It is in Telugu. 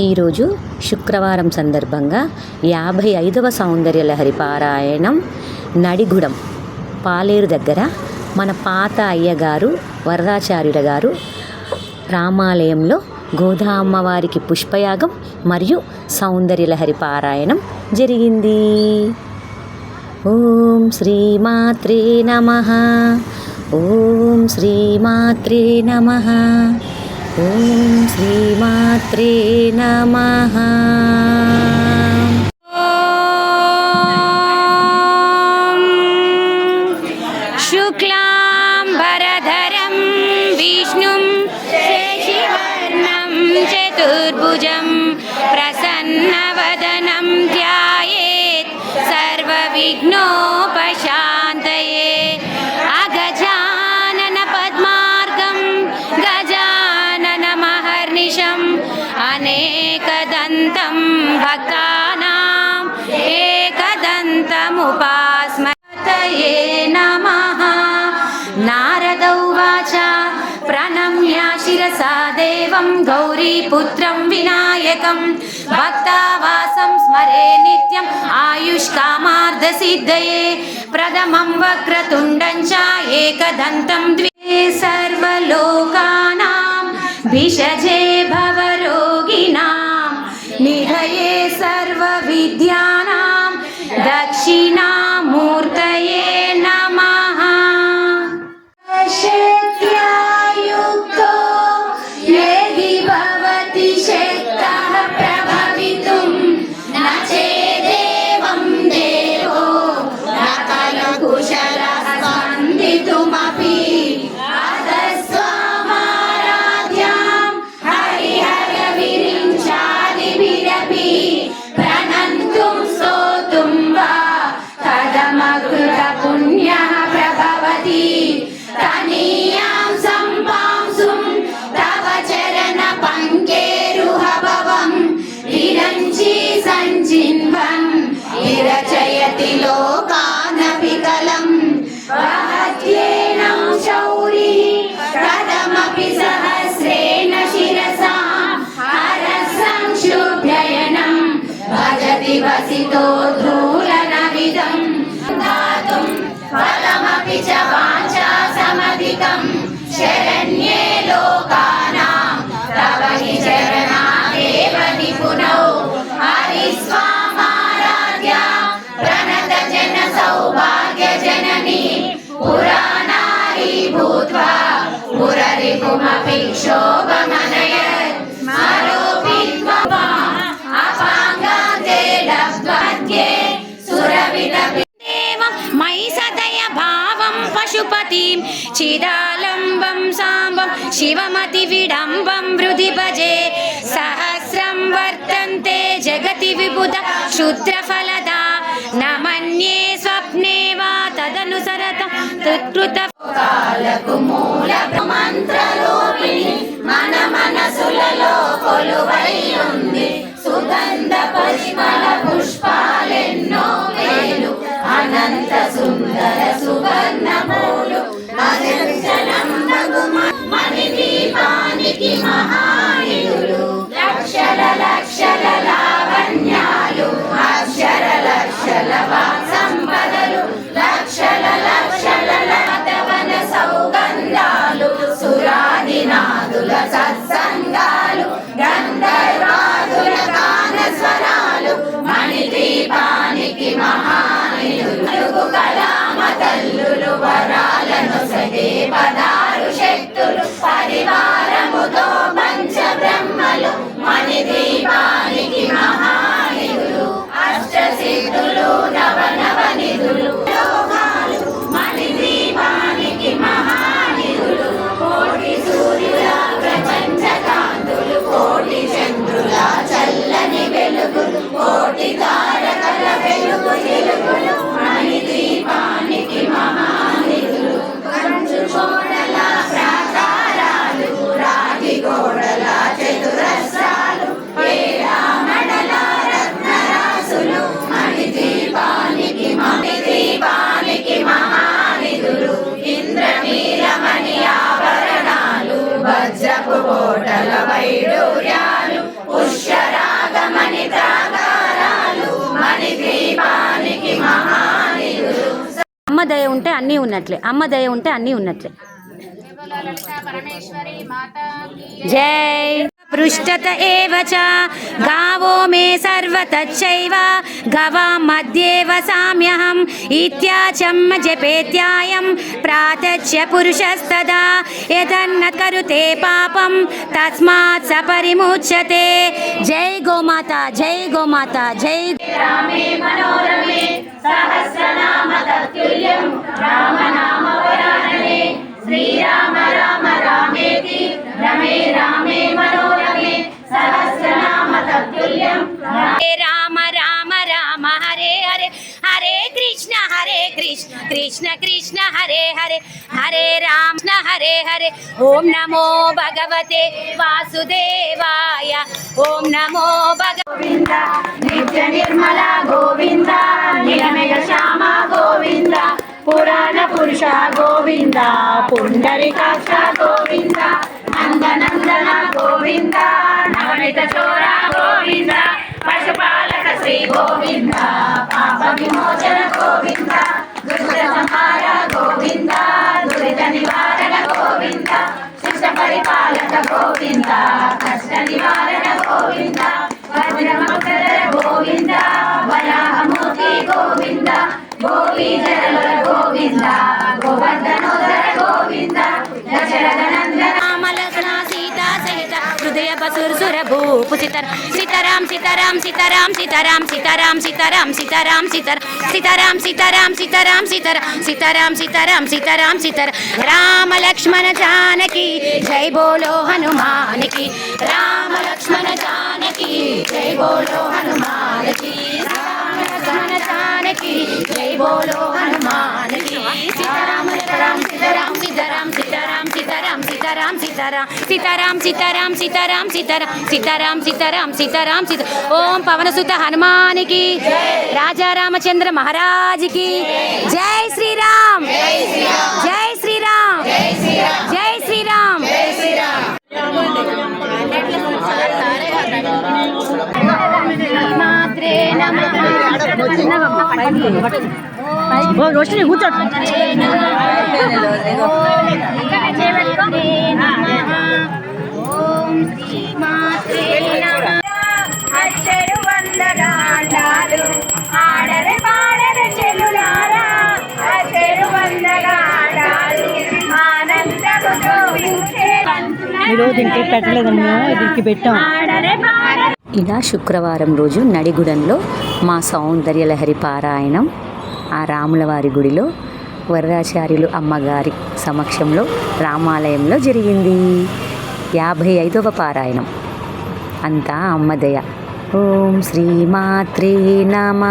ఈరోజు శుక్రవారం సందర్భంగా యాభై ఐదవ సౌందర్య లహరి పారాయణం నడిగుడం పాలేరు దగ్గర మన పాత అయ్యగారు వరదాచార్యుల గారు రామాలయంలో గోదామ్మవారికి పుష్పయాగం మరియు సౌందర్యలహరి పారాయణం జరిగింది. ఓం శ్రీమాత్రే నమ. ఓం శ్రీమాత్రే నమ. ఓం శ్రీమాత్రే నమ. శుక్లాం భరధరం విష్ణుం శశివర్ణం చతుర్భుజం ప్రసన్నవదన. देवं गौरीपुत्रं विनायकं भक्तावासं स्मरे नित्यम् आयुष्कामार्धसिद्धये प्रथमं वक्रतुण्डं च एकदन्तं द्वे सर्वलोकानां भिषजे भवरोगिणां చింవన్ విరచయతి లోకానవికలం వాద్యేనం శౌరి కథమపి సహస్రేణ శిరసా. హరసం శుభ్రయణం భజతి వసితో ధూలనవిదం దాతుం ఫలమపి చ వాచా సమధికం. శరణ్యే లోక सौभाग्यजननी पुराणारी भूत्वा पुररिपुमपि क्षोभमनयत् स्मरोऽपि त्वम् अपाङ्गान्ते लब्ध्वद्ये सुरविदपि देवं मयि सदय भावं पशुपतिं चिदालम्बं साम्बं शिवमतिविडम्बं हृदि भजे सहस्रं वर्तन्ते जगति विबुध क्षुद्रफलदा न मन्ये स्वप्ने वा సరత తృత మన మనసులలో కొలువై ఉంది. సుగంధ పుష్పల కోటల వైడూర్యాలు పుష్యరాగమణి మణి అమ్మ దయ ఉంటే అన్నీ ఉన్నట్లే అమ్మ దయ ఉంటే అన్నీ ఉన్నట్లే. జై. पृष्ठत एव च। गावो मे सर्वतच्चैव गवा मध्ये वसाम्यहम् इत्याचं जपेत्यायं प्रातच्य पुरुषस्तदा। यदन्न करुते पापं तस्मात् स परिमुच्यते। जय गोमाता जय गोमाता, जय रामे मनोरमे। सहस्रनामतत्तुल्यं रामनामवरानने శ్రీరామ రామ రామేతి రమే రామే మనోరమే సహస్రనామ తత్తుల్యం హరే రామ రామ రామ హరే హరే హరే కృష్ణ హరే కృష్ణ కృష్ణ కృష్ణ హరే హరే హరే రామ హరే హరే ఓం నమో భగవతే వాసుదేవాయ ఓం నమో భగవింద నిత్య నిర్మల గోవింద నిరమయ శ్యామ గోవింద పురాణ పురుష గోవింద పుండరికాక్ష గోవింద నందనందన గోవింద నవనిత చోర గోవింద పశుపాలక శ్రీ గోవింద పాప విమోచన గోవింద దుష్ట సంహార గోవింద దురిత నివారణ గోవింద శిష్ట పరిపాలక గోవింద కష్ట నివారణ గోవింద వజ్రమకర గోవింద వరాహమూర్తి గోవింద భూపు సితర్ సీతారాం సీతారాం సీతారాం సీతారాం సీతారాం సీతారాం సీతారాం సీతర సీతారాం సీతారాం సీతారాం సీతర సీతారాం సీతారాం సీతారాం సీతర రామ లక్ష్మణ జానకి జై బోలో హనుమానికి రామ లక్ష్మణ జానకి జై బోలో హనుమానికి బోలో హనుమాన్కి సీతారామ సీతారాం సీతారాం సీతారాం సీతారాం సీతారాం సీతారాం సీతారాం సీతారాం సీతారాం సీతారాం సీతారాం సీతారాం సీతారాం సీత ఓం పవనసుత హనుమానికి రాజా రామచంద్ర మహారాజ్కి జై శ్రీరామ్ జై శ్రీరామ్ జై శ్రీరామ్ మాత్రే నమః రోషిని కూర్చోట అచ్చరు వందగాండాలు ఆడరే పెట్టలేదమ్మా దీనికి పెట్టాం ఇలా శుక్రవారం రోజు నడిగుడంలో మా సౌందర్యలహరి పారాయణం ఆ రాములవారి గుడిలో వరదాచార్యులు అమ్మగారి సమక్షంలో రామాలయంలో జరిగింది. యాభై ఐదవ పారాయణం. అంతా అమ్మదయ ఓం శ్రీమాత్రే నమ.